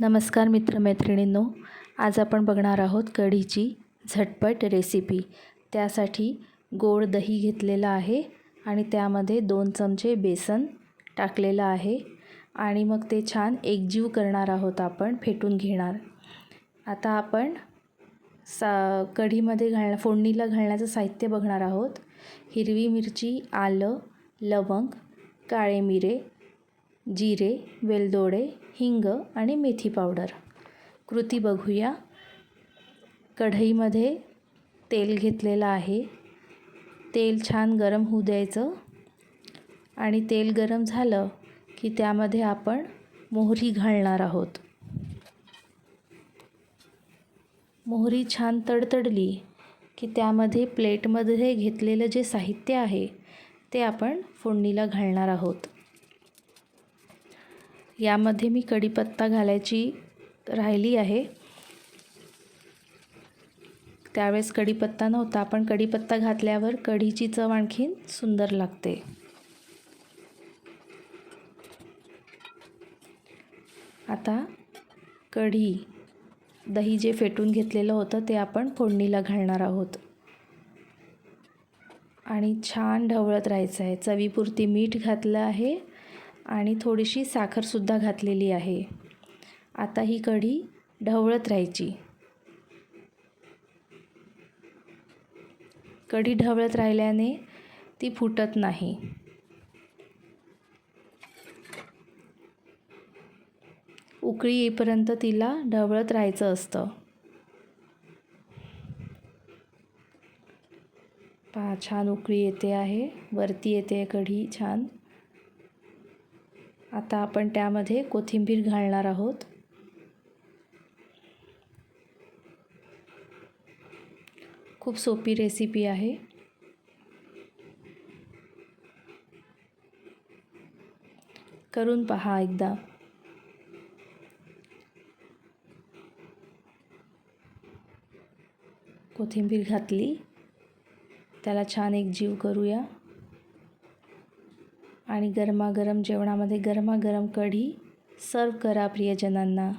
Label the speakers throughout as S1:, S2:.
S1: नमस्कार मित्रमैत्रिणींनो आज आपण बघणार आहोत कढीची झटपट रेसिपी. त्यासाठी गोड दही घेतलेलं आहे आणि त्यामध्ये दोन चमचे बेसन टाकलेलं आहे आणि मग ते छान एकजीव करणार आहोत आपण फेटून घेणार. आता आपण सा कढीमध्ये घाल फोडणीला घालण्याचं साहित्य बघणार आहोत. हिरवी मिरची आलं लवंग काळे मिरे जिरे वेलदोडे हिंग आणि मेथी पावडर. कृती बघूया. कढईमध्ये तेल घेतलेलं आहे. तेल छान गरम होऊ द्यायचं. आणि तेल गरम झालं की त्यामध्ये आपण मोहरी घालणार आहोत. मोहरी छान तडतडली की त्यामध्ये प्लेटमध्ये घेतलेलं जे साहित्य आहे ते आपण फोडणीला घालणार आहोत. यामध्ये मी कढीपत्ता घालायची राहिली आहे. त्यावेळेस कढीपत्ता नव्हता पण कढीपत्ता घातल्यावर कढीची चव आणखीन सुंदर लागते. आता कढी दही जे फेटून घेतलेलं होतं ते आपण फोडणीला घालणार आहोत. आणि छान ढवळत राहायचं आहे. चवीपुरती मीठ घातलं आहे. आणि थोडीशी साखरसुद्धा घातलेली आहे. आता ही कढी ढवळत राहायची. कढी ढवळत राहिल्याने ती फुटत नाही. उकळी येईपर्यंत तिला ढवळत राहायचं असतं. पहा छान उकळी येते आहे. वरती येते कढी छान. आता आपण त्यामध्ये कोथिंबीर घालणार आहोत. खूप सोपी रेसिपी आहे. करून पहा एकदा. कोथिंबीर घातली. त्याला छान एक जीव करूया. आणि गरमागरम जेवणामध्ये गरमागरम कढी सर्व करा प्रियजनांना.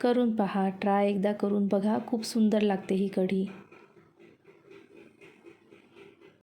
S1: करून पहा ट्राय एकदा करून बघा खूप सुंदर लागते ही कढी.